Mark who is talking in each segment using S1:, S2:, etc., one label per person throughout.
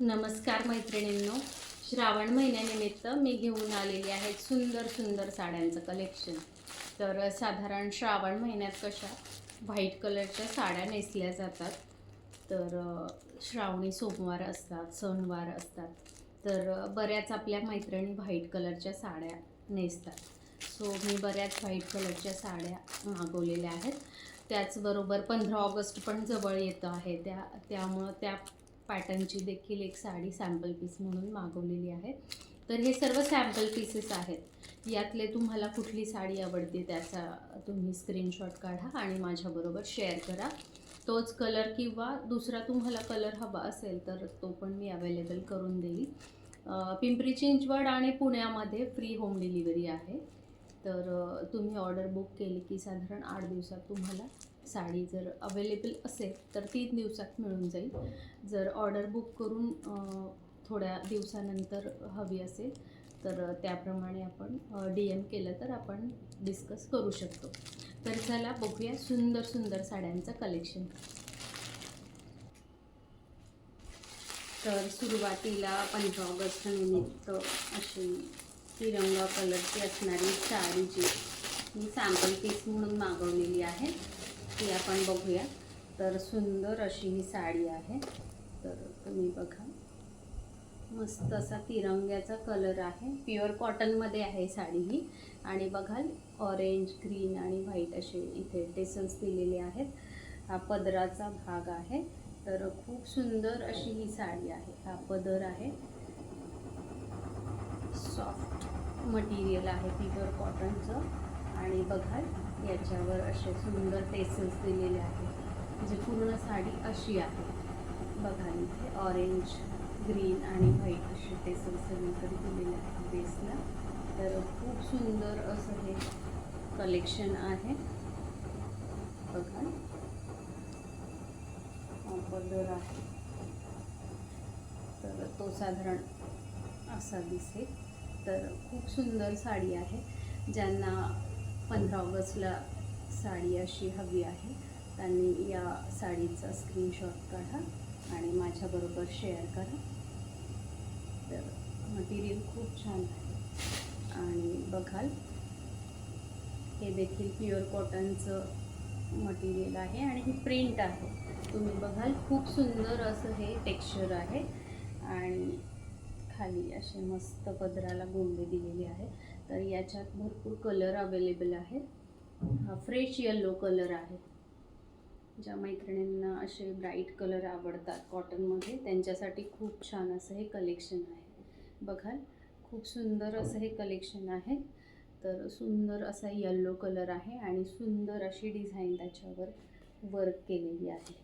S1: नमस्कार मैत्रिणींनो. श्रावण महिन्यानिमित्त मी घेऊन आलेली आहे सुंदर सुंदर साड्यांचं कलेक्शन तर साधारण श्रावण महिन्यात कशा व्हाईट कलरच्या साड्या नेसल्या जातात. तर श्रावणी सोमवार असतात सणवार असतात. तर बऱ्याच आपल्या मैत्रिणी व्हाईट कलरच्या साड्या नेसतात. सो मी बऱ्याच व्हाईट कलरच्या साड्या मागवलेल्या आहेत. त्याचबरोबर पंधरा ऑगस्ट पण जवळ येतं आहे. त्या त्यामुळं त्या पॅटर्नची देखील एक साडी सॅम्पल पीस म्हणून मागवलेली आहे. तर हे सर्व सॅम्पल पीसेस आहेत. यातले तुम्हाला कुठली साडी आवडते त्याचा तुम्ही स्क्रीनशॉट काढा आणि माझ्याबरोबर शेअर करा. तोच कलर किंवा दुसरा तुम्हाला कलर हवा असेल तर तो पण मी अवेलेबल करून देईल. पिंपरी चिंचवड आणि पुण्यामध्ये फ्री होम डिलिव्हरी आहे. तर तुम्ही ऑर्डर बुक केली की साधारण आठ दिवसात तुम्हाला साडी जर अवेलेबल असेल तर तीन दिवसात मिळून जाईल. जर ऑर्डर बुक करून थोड्या दिवसानंतर हवी असेल तर त्याप्रमाणे आपण डी एम केलं तर आपण डिस्कस करू शकतो. तर चला बघूया सुंदर सुंदर साड्यांचं कलेक्शन तर सुरुवातीला पंधरा ऑगस्ट निमित्त अशी तिरंगा कलरची असणारी साडी जी मी सॅम्पल पीस म्हणून मागवलेली आहे. ती आपण बघूया. तर सुंदर अशी ही साडी आहे. तर तुम्ही बघा. मस्त असा तिरंग्याचा कलर आहे. प्युअर कॉटनमध्ये आहे साडी ही. आणि बघाल ऑरेंज ग्रीन आणि व्हाईट असे इथे डेसन्स दिलेले आहेत. हा पदराचा भाग आहे. तर खूप सुंदर अशी ही साडी आहे. हा पदर आहे. सॉफ्ट मटेरियल आहे प्युअर कॉटनचं आणि बघाल याच्यावर असे सुंदर टेसल्स दिलेले आहेत. म्हणजे पूर्ण साडी अशी आहे. बघा इथे ऑरेंज ग्रीन आणि व्हाईट असे टेसल्स सगळीकडे दिलेले आहेत बेसला तर खूप सुंदर असं हे कलेक्शन आहे. बघा. हा आहे. तर तो साधारण असा दिसेल. तर खूप सुंदर साडी आहे. ज्यांना पंधरा ऑगस्टला साडी अशी हवी आहे. त्यांनी या साडीचा स्क्रीनशॉट काढा आणि माझ्याबरोबर शेअर करा. तर मटेरियल खूप छान आहे. आणि बघाल हे देखील प्युअर कॉटनचं मटेरियल आहे आणि ही प्रिंट आहे. तुम्ही बघाल खूप सुंदर असं हे टेक्स्चर आहे. खाली असे मस्त पदराला गोंडे दिलेले आहे तर याच्यात भरपूर कलर अवेलेबल आहेत. हा फ्रेश येल्लो कलर आहे. ज्या मैत्रिणींना असे ब्राईट कलर आवडतात कॉटनमध्ये त्यांच्यासाठी खूप छान असं हे कलेक्शन आहे. बघाल खूप सुंदर असं हे कलेक्शन आहे. तर सुंदर असा येल्लो कलर आहे आणि सुंदर अशी डिझाईन त्याच्यावर वर्क केलेली आहे.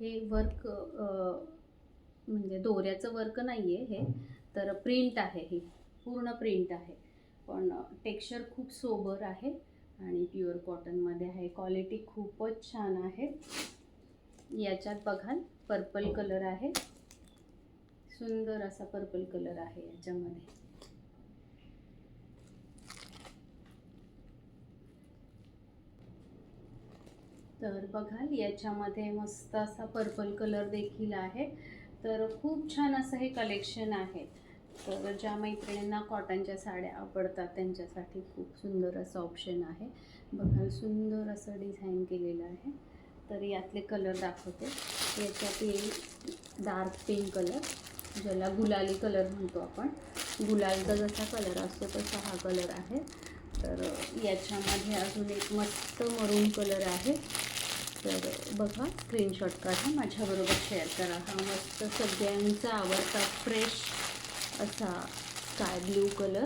S1: हे वर्क म्हणजे दोऱ्याचं वर्क नाही आहे हे. तर प्रिंट आहे ही. पूर्ण प्रिंट आहे. पण टेक्स्चर खूप सोबर आहे आणि प्युअर कॉटनमध्ये आहे. क्वालिटी खूपच छान आहे. याच्यात बघाल पर्पल कलर आहे. सुंदर असा पर्पल कलर आहे याच्यामध्ये. तर बघाल याच्यामध्ये मस्त असा पर्पल कलर देखील आहे. तर खूप छान असं हे कलेक्शन आहे. तर ज्या मैत्रिणींना कॉटनच्या साड्या आवडतात त्यांच्यासाठी खूप सुंदर असं ऑप्शन आहे. बघा सुंदर असं डिझाईन केलेलं आहे. तर यातले कलर दाखवते. याच्यात येईल डार्क पिंक कलर ज्याला गुलाली कलर म्हणतो आपण. गुलालचा जसा कलर असतो तसा हा कलर आहे. तर याच्यामध्ये अजून एक मस्त मरून कलर आहे. तर बघा स्क्रीनशॉट काढा माझ्याबरोबर शेअर करा. हा मस्त सगळ्यांचा आवडता फ्रेश असा स्काय ब्ल्यू कलर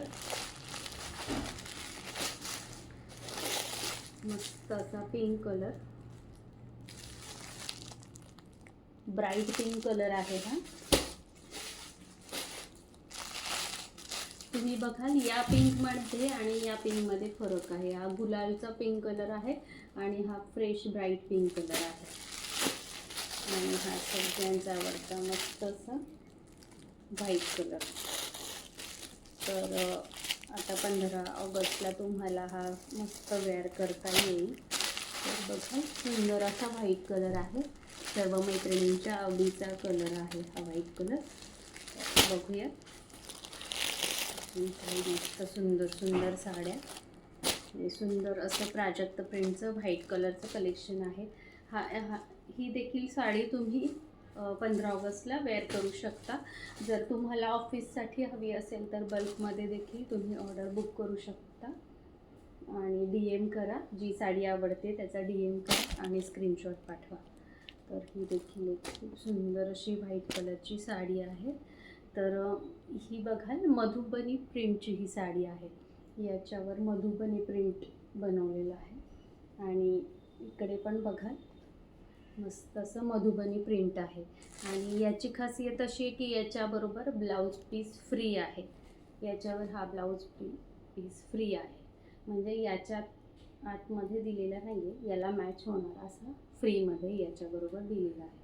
S1: मस्त असा pink colour bright pink colour आहे हा. तुम्ही बघाल या पिंकमध्ये आणि या पिंकमध्ये फरक आहे. हा गुलालचा पिंक कलर आहे. आणि हा फ्रेश ब्राईट पिंक कलर आहे. आणि हा सगळ्यांचा आवडता मस्त असा व्हाईट कलर तर आता पंधरा ऑगस्टला तुम्हाला हा मस्त वेअर करता येईल. तर बघा सुंदर असा व्हाईट कलर आहे. सर्व मैत्रिणींच्या आवडीचा कलर आहे हा व्हाईट कलर बघूया. मस्त सुंदर सुंदर साड्या. हे सुंदर असं प्राजक्त प्रिंटचं व्हाईट कलरचं कलेक्शन आहे. हा हा ही देखील साडी तुम्ही पंधरा ऑगस्टला वेअर करू शकता. जर तुम्हाला ऑफिससाठी हवी असेल तर बल्कमध्ये देखील तुम्ही ऑर्डर बुक करू शकता. आणि डी एम करा जी साडी आवडते त्याचा डी एम करा आणि स्क्रीनशॉट पाठवा. तर ही देखील एक खूप सुंदर अशी व्हाईट कलरची साडी आहे. तर ही बघाल मधुबनी प्रिंटची ही साडी आहे. याच्यावर मधुबनी प्रिंट बनवलेलं आहे. आणि इकडे पण बघाल मस्त असं मधुबनी प्रिंट आहे. आणि याची खासियत अशी आहे की याच्याबरोबर ब्लाऊज पीस फ्री आहे. याच्यावर हा ब्लाऊज पी पीस फ्री आहे. म्हणजे याच्या आतमध्ये दिलेला नाही आहे याला मॅच होणार असा फ्रीमध्ये याच्याबरोबर दिलेला आहे.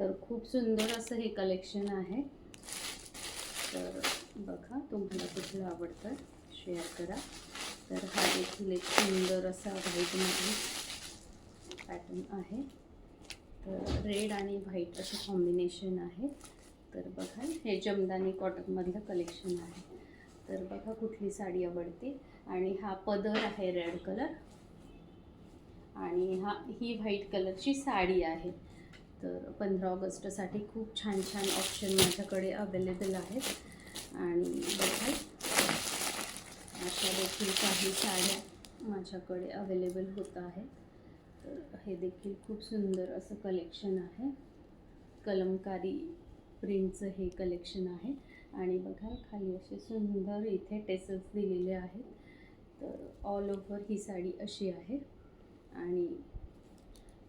S1: तर खूप सुंदर असं हे कलेक्शन आहे. तर बघा तुम्हाला कुठलं आवडतं शेअर करा. तर हा देखील एक सुंदर असा व्हाईटमध्ये पॅटर्न आहे. तर रेड आणि व्हाईट असं कॉम्बिनेशन आहे तर बघा हे जमदानी कॉटनमधलं कलेक्शन आहे. तर बघा कुठली साडी आवडते. आणि हा पदर आहे रेड कलर आणि हा ही व्हाईट कलरची साडी आहे. तर पंधरा ऑगस्टसाठी खूप छान छान ऑप्शन माझ्याकडे अवेलेबल आहेत. आणि बघा अशा देखील काही साड्या माझ्याकडे अवेलेबल होत आहे तर हे देखील खूप सुंदर असं कलेक्शन आहे. कलमकारी प्रिंटचं हे कलेक्शन आहे. आणि बघा खाली असे सुंदर इथे टेसल्स दिलेले आहेत. तर ऑल ओव्हर ही साडी अशी आहे. आणि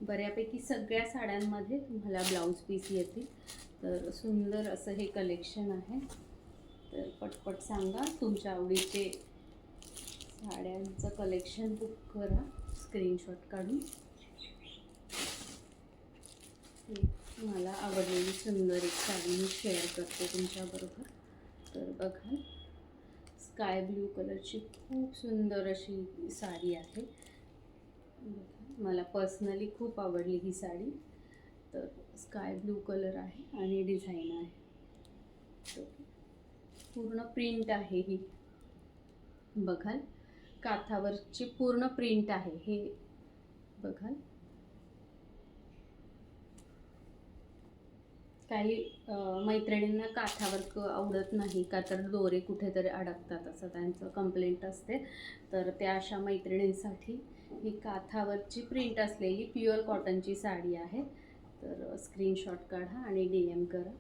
S1: बऱ्यापैकी सगळ्या साड्यांमध्ये तुम्हाला ब्लाऊज पीस येतील. तर सुंदर असं हे कलेक्शन आहे. तर पटपट सांगा तुमच्या आवडीचे साड्यांचं कलेक्शन बुक करा. स्क्रीनशॉट काढून. मला आवडलेली सुंदर एक साडी मी शेअर करते तुमच्याबरोबर. तर बघा स्काय ब्ल्यू कलरची खूप सुंदर अशी साडी आहे. बघा, मला पर्सनली खूप आवडली ही साडी. तर स्काय ब्लू कलर आहे आणि डिझाईन आहे. तर पूर्ण प्रिंट आहे ही. बघाल. काथावरची पूर्ण प्रिंट आहे हे बघाल. काही मैत्रिणींना काठावर्क आवडत नाही का तर दोरे कुठेतरी अडकतात असं त्यांचं कंप्लेंट असते. तर त्या अशा मैत्रिणींसाठी ही काथावरची प्रिंट असलेली प्युअर कॉटनची साडी आहे. तर स्क्रीनशॉट काढा आणि डी एम करा.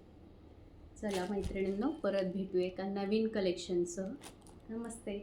S1: चला मैत्रिणींनो परत भेटू एका नवीन कलेक्शनसह नमस्ते.